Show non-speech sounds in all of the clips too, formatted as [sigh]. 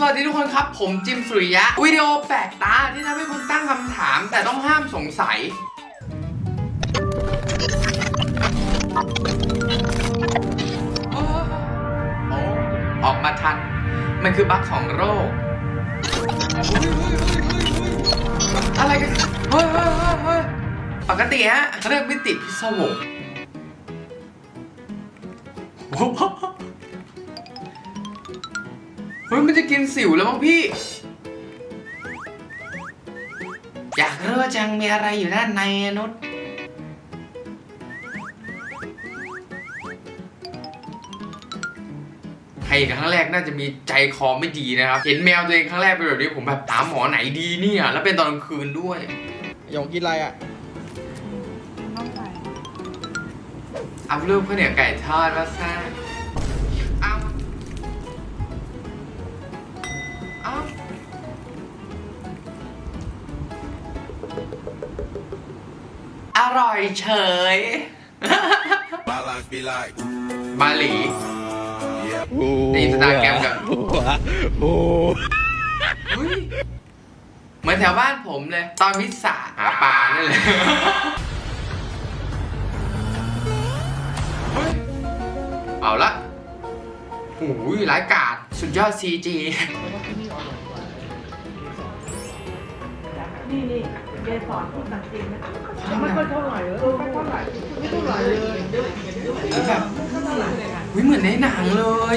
สวัสดีทุกคนครับ ผมจิมสุริยะ วิดีโอแปลกตาที่ทำให้คุณตั้งคำถาม แต่ต้องห้ามสงสัย ออกมาทัน มันคือบั๊กของโรค อะไรกัน เฮ้ยเฮ้ยเฮ้ยปกติฮะเรื่องมิติพิศวง เฮ้ยมันจะกินสิวแล้วมั้งพี่ อยากรู้จังมีอะไรอยู่ด้านในอะนุชใครครั้งแรกน่าจะมีใจคอไม่ดีนะครับ เห็นแมวตัวเองครั้งแรกเป็นแบบนี้ผมแบบหาหมอไหนดีเนี่ยแล้วเป็นตอนกลางคืนด้วยหยงกินอะไรอะอัพรูปข้าวเหนียวไก่ทอดว่าซ่าเอา อาอร่อยเฉย My life be like, บาหลี yeah. ใน Instagram กับ โอ้โหโอ้โหเฮ้ยเหมือนแถวบ้านผมเลย ตอนวิสาหาปลานี่เลยเฮ้ยเอาละ โอ้ยร้ายกาดสุดยอด CG นี่นี่เกสรที่สังเกตนะไม่ค่อยเท่าไหร่เออไม่เท่าไหร่ไม่เท่าไหร่เลยแล้วแบบอุ๊ยเหมือนในหนังเลย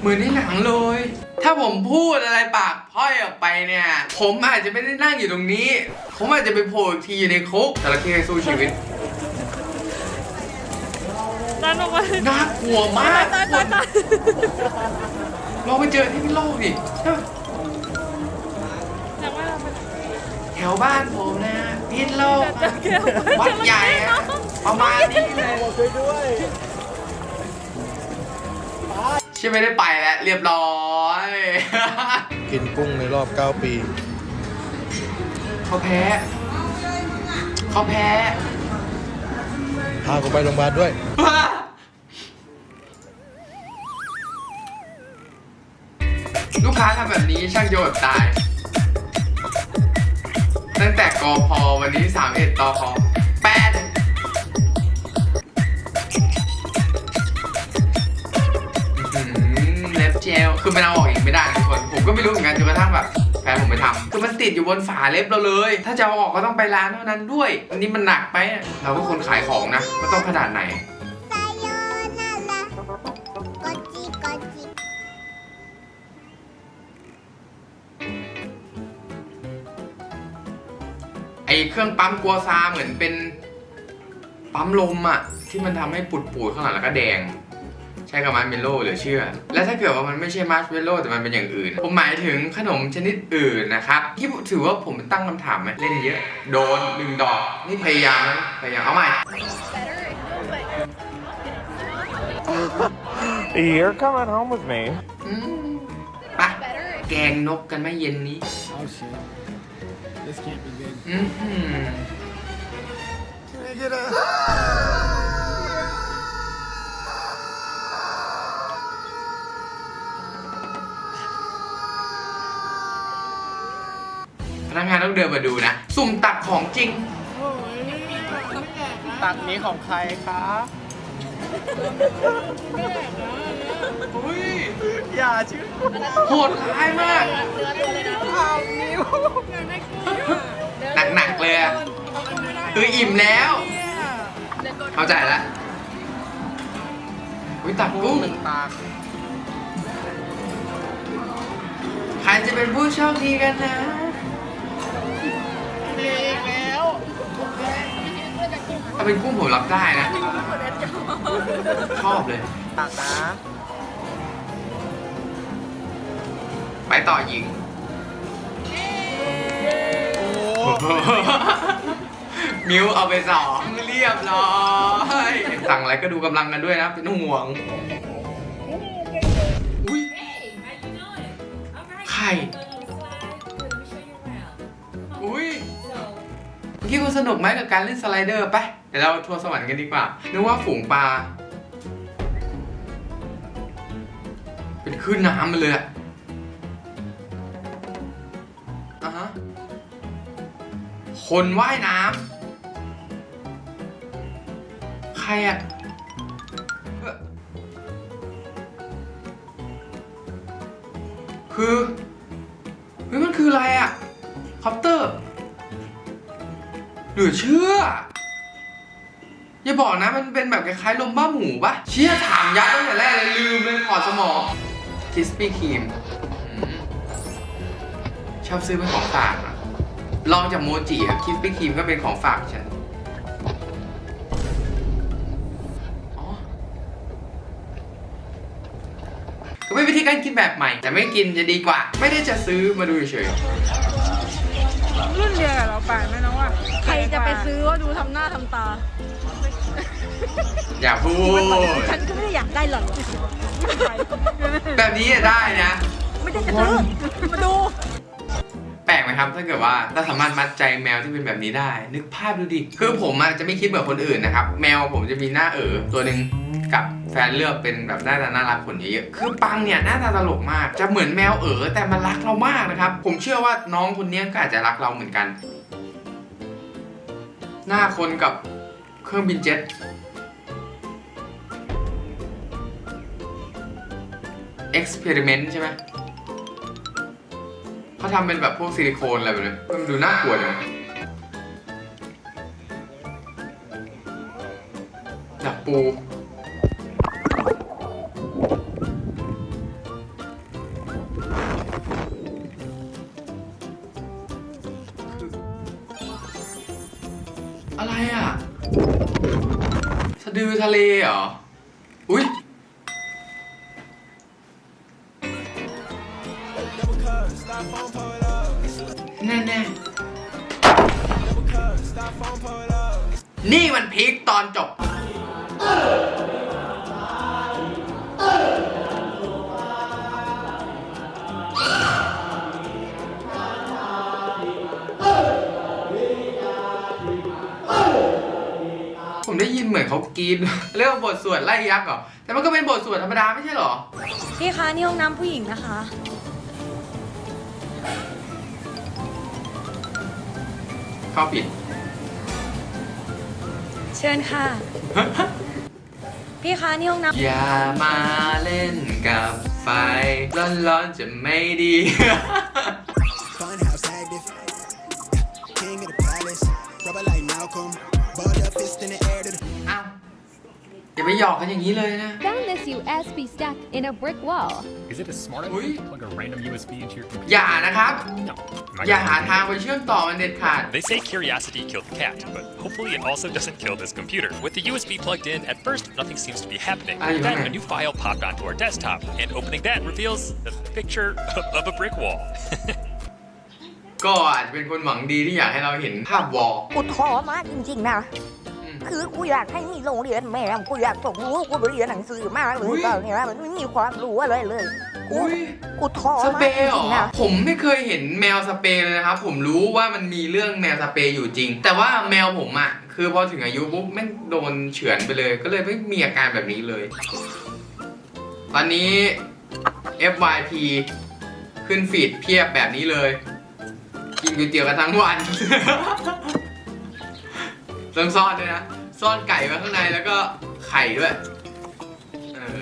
เหมือนในหนังเลย ถ้าผมพูดอะไรปากพร่อยออกไปเนี่ย ผมอาจจะไม่ได้นั่งอยู่ตรงนี้ ผมอาจจะไปโผล่อีกทีอยู่ในคุกแต่ละที่สู้ชีวิต ดันออกมาน่ากลัวมากตายตายตายเราไปเจอที่พิษโลกดิใช่ปะอยากว่าเราไปแถวบ้านผมนะพิษโลกเจอแก้ววัดใหญ่อะประมาณนี้เลยช่วยด้วยใช่ไม่ได้ไปแล้วเรียบร้อยกินกุ้งในรอบ 9 ปี เขาแพ้ เขาแพ้ พากูไปโรงพยาบาลด้วย ลูกค้าทำแบบนี้ช่างโยดตาย ตั้งแต่กอพอวันนี้3เอ็ดตอพอแปดอื้อหือเล็บเจลคือมันเอาออกอีกไม่ได้นะทุกือมันติดอยู่บนฝาเล็บเราเลย ถ้าจะเอาออกก็ต้องไปร้านเท่านั้นด้วย อันนี้มันหนักไปเราก็คนขายของนะก็ต้องขนาดไหนไอจิเครื่องปั๊มกัวซาเหมือนเป็นปั๊มลมอะที่มันทำให้ปุดปูดๆข้างหลังแล้วก็แดง ใช่กับมาร์ชเมลโล่เหรือเชื่อ และถ้าเกิดว่ามันไม่ใช่มาร์ชเมลโล่แต่มันเป็นอย่างอื่น ผมหมายถึงขนมชนิดอื่นนะครับที่ถือว่าผมตั้งคำถามไหมเล่นเยอะ โดนหนึ่งดอกนี่พยายามนะพยายามเอาใหม่ You're coming home with me. อืมไปแกงนกกันไหมเย็นนี้ Oh shit this can't be good อือหือ Can I get a นักงานต้องเดินมาดูนะ สุ่มตักของจริงตักนี้ของใครคะอุ้ยอย่าชื่อโหดร้ายมากหนักๆเลยอะคืออิ่มแล้วเข้าใจแล้วอุ้ยตักกุ้ง หนึ่งตากใครจะเป็นผู้โชคดีกันนะ ถ้าเป็นกุ้งผมรับได้นะ ชอบเลย ตักนะไปต่อหญิง โอ้มิวเอาไปสองเรียบร้อยสั่งอะไรก็ดูกำลังกันด้วยนะ เป็นห่วงไข่ อกี้คุณสนุกไหมกับการเล่นสไลเดอร์ไปเดี๋ยวเราทัวร์สวรรค์กันดีกว่านึกว่าฝูงปลาเป็นคลื่นน้ำมาเลยอะฮะคนว่ายน้ำใครอะเอ่อคือเฮ้ยมันคืออะไรอะคอปเตอร์ เหลือเชื่อ อย่าบอกนะมันเป็นแบบคล้ายๆลมบ้าหมูปะเชี่ยถามยัดตั้งแต่แรกเลยลืมเลยขอดสมองคิสปี้ครีมชอบซื้อเป็นของฝากอะลองจากโมจิอะคิสปี้ครีมก็เป็นของฝากฉันอ๋อก็เป็นวิธีการกินแบบใหม่ แต่ไม่กินจะดีกว่า ไม่ได้จะซื้อมาดูเฉย รุ่นเดียวกับเราไปไหมน้องว่าใครจะไปซื้อว่าดูทำหน้าทำตาๆอย่าพูด ฉันก็ไม่ได้อยากได้หรอกแบบนี้อะได้นะ ไม่ได้จะซื้อ มาดู แปลกไหมครับ ถ้าเกิดว่าเราสามารถมัดใจแมวที่เป็นแบบนี้ได้ นึกภาพดูดิ คือผมอะจะไม่คิดเหมือนคนอื่นนะครับ แมวผมจะมีหน้าเอ๋อตัวหนึ่ง กับแฟนเลือกเป็นแบบหน้าตาน่ารักขนเยอะๆ คือปังเนี่ยหน้าตาตลกมาก จะเหมือนแมวเอ๋อแต่มันรักเรามากนะครับ ผมเชื่อว่าน้องคนนี้ก็อาจจะรักเราเหมือนกัน หน้าคนกับเครื่องบินเจ็ต experiment ใช่ไหมเขาทำเป็นแบบพวกซิลิโคนอะไรแบบนี้มันดูน่ากลัวจังดักปู อะไรอะ สะดือทะเลเหรอ อุ้ยแน่แน่นี่มันพีคตอนจบ อนเขากรีดเรียกว่าบทสวดไล่ยักษ์เหรอ แต่มันก็เป็นบทสวดธรรมดาไม่ใช่เหรอ พี่คะนี่ห้องน้ำผู้หญิงนะคะ เข้าผิด เชิญค่ะ พี่คะนี่ห้องน้ำอย่ามาเล่นกับไฟ ร้อนๆจะไม่ดี Funhouse อย่าไปหยอกกันอย่างนี้เลยนะ Found this USB stuck in a brick wall. Is it as smart enough to plug a random USB into your computer? อย่านะครับ No. อย่าหาทางไปเชื่อมต่อมันเด็ดขาด They say curiosity killed the cat, but hopefully it also doesn't kill this computer. With the USB plugged in, at first nothing seems to be happening. Ah, you then okay. a new file popped onto our desktop, and opening that reveals a picture of, [laughs] of a brick wall. [laughs] ก็อาจจะเป็นคนหวังดีที่อยากให้เราเห็นภาพวอล กูท้อมากจริงๆนะ อืม คือกูอยากให้มีโรงเรียนแม่กูอยากส่งลูกกูไปเรียนหนังสือมากเลอุ๊ยยตอนเนี้ยมันไม่มีความรู้อะไรเลย กูอุ้ยกูท้อสมาเปกรย์จเหรริองๆนะผมไม่เคยเห็นแมวสเปรย์เลยนะครับ ผมรู้ว่ามันมีเรื่องแมวสเปรย์อยู่จริง แต่ว่าแมวผมอะคือพอถึงอายุปุ๊บแม่งโดนเฉือนไปเลย ก็เลยไม่มีอาการแบบนี้เลย ตอนนี้ FYP ขึ้นฟีดเพียบแบบนี้เลย กินก๋วยเตี๋ยวกันทั้งวัน ต้องซ่อนด้วยนะ ซ่อนไก่ไว้ข้างในแล้วก็ไข่ด้วย เออ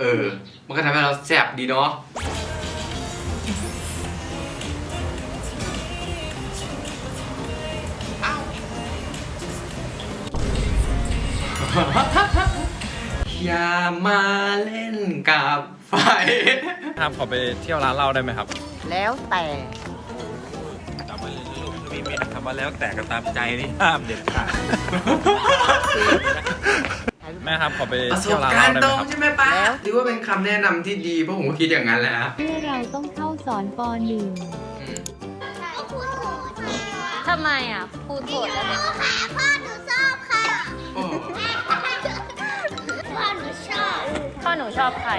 เออ มันก็ทำให้เราแซ่บดีเนาะอ้าวอย่ามาเล่นกับไฟครับขอไปเที่ยวร้านเหล้าได้ไหมครับ แล้วแต่ต ว่าแล้วแต่ก็ตามใจนี่ห้ามเด็ดขาดแม่ครับขอไปประสเที่ยวบร้านเหกาล้ารณ์ได้ตไหมรงครับ ใช่ไหมป้าหรือว่าเป็นคำแนะนำที่ดีเพราะผมก็คิดอย่างนั้นแหละฮะเมื่อเราต้องเข้าสอนปหนึ่ง อืมทำไมอะพูดโทษแล้วเนี่ยค่ะพ่อหนูชอบค่ะโอ้พ่อหนูชอบ พ่อหนูชอบใคร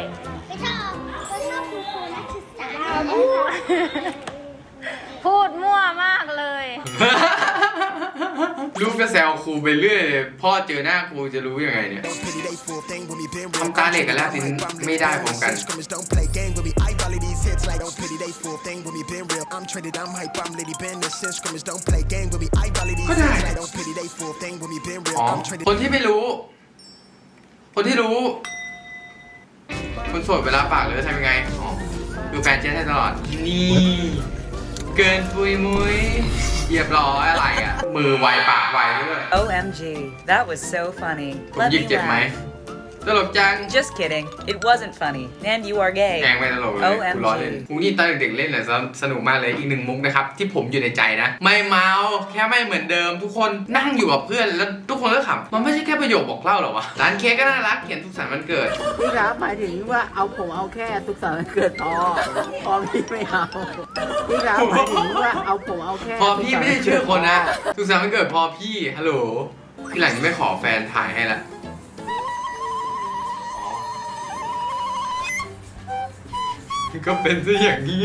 ไม่ชอบไม่ชอบคุณครูนักศึกษา พูดมั่วมากเลย ลูกก็แซวครูไปเรื่อยเลยพ่อเจอหน้าครูจะรู้ยังไงเนี่ย Don't pity they full thing with me been ทำตาเหล็กกับแลบลิ้นไม่ได้พร้อมกัน Scrimmage don't play game with me I volley these hits like don't pity pity they fool thing with me been real. I'm traded, I'm hype, I'm lady business. Since scrimmage don't play game with me. I volley these Good night. things. I don't pity they fool thing with me been real. อ๋อ I'm traded. คนที่ไม่รู้ คนที่รู้ คนโสดเวลาปากเลยทำยังไง อ๋อ ดูแฟนเจ๊ให้ตลอด นี่ เกินปุยมุยเหยียบร้อยอะไรอะ มือไวปากไวด้วย OMG that was so funny ผมหยิบเจ็บไหม ตลกจัง just kidding it wasn't funny and you are gay แกล้งไม่ตลกเลยกูล้อเล่นกูนี่ตอนเด็กๆเล่นเนี่ยสนสนุกมากเลยอีกหนึ่งมุกนะครับ ที่ผมอยู่ในใจนะ ไม่เมาแค่ไม่เหมือนเดิม ทุกคนนั่งอยู่กับเพื่อนแล้วทุกคนก็ขำมันไม่ใช่แค่ประโยคบอกเล่าหรอวะร้านเค้กก็น่ารักเขียนสุขสันต์วันเกิด พี่ครับหมายถึงว่าเอาผมเอาแค่สุขสันต์วันเกิดพอพอพี่ไม่เอาพี่ครับหมายถึงว่าเอาผมเอาแค่พอพี่ไม่ใช่ชื่อคนนะสุขสันต์วันเกิดพอพี่ฮัลโหลที่หลังจะไม่ขอแฟนถ่ายให้ละ ก็เป็นซะอย่างนี้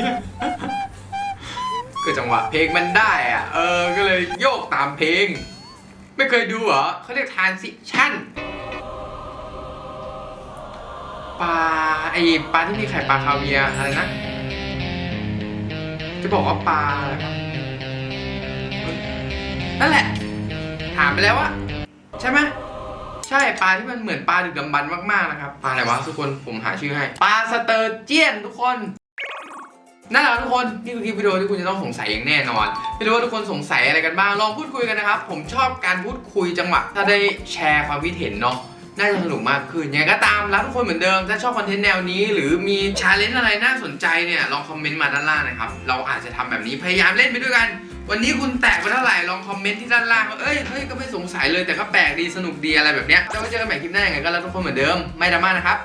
ก็จังหวะเพลงมันได้อะเออ ก็เลยโยกตามเพลง ไม่เคยดูเหรอเขาเรียกทานซิชั่นปลาไอปลาที่มีไข่ปลาคาเวียร์อะไรนะ จะบอกว่าปลาอะไรวะนั่นแหละ ถามไปแล้วว่าใช่ไหม ช่ปลาที่มันเหมือนปลาดึกดำบรรพ์มากๆนะครับปลาอะไรวะทุกคนผมหาชื่อให้ปลาสเตอร์เจียนทุกคนนั่นแหละทุกคนนี่คือคลิปวิดีโอที่คุณจะต้องสงสัยอย่างแน่นอนไม่รู้ว่าทุกคนสงสัยอะไรกันบ้างลองพูดคุยกันนะครับ ผมชอบการพูดคุยจังหวะถ้าได้แชร์ความคิดเห็นเนาะน่าจะสนุกมากขึ้นยังไงก็ตามรักทุกคนเหมือนเดิม ถ้าชอบคอนเทนต์แนวนี้ หรือมีชาเลนจ์อะไรน่าสนใจเนี่ยลองคอมเมนต์มาด้านล่างนะครับเราอาจจะทำแบบนี้พยายามเล่นไปด้วยกัน วันนี้คุณแตกไปเท่าไหร่ลองคอมเมนต์ที่ด้านล่างว่าเอ้ยเฮ้ยก็ไม่สงสัยเลยแต่ก็แปลกดีสนุกดีอะไรแบบเนี้ยแล้วไว้เจอกันใหม่คลิปหน้ายังไงก็แล้วทุกคนเหมือนเดิมไม่ดราม่านะครับ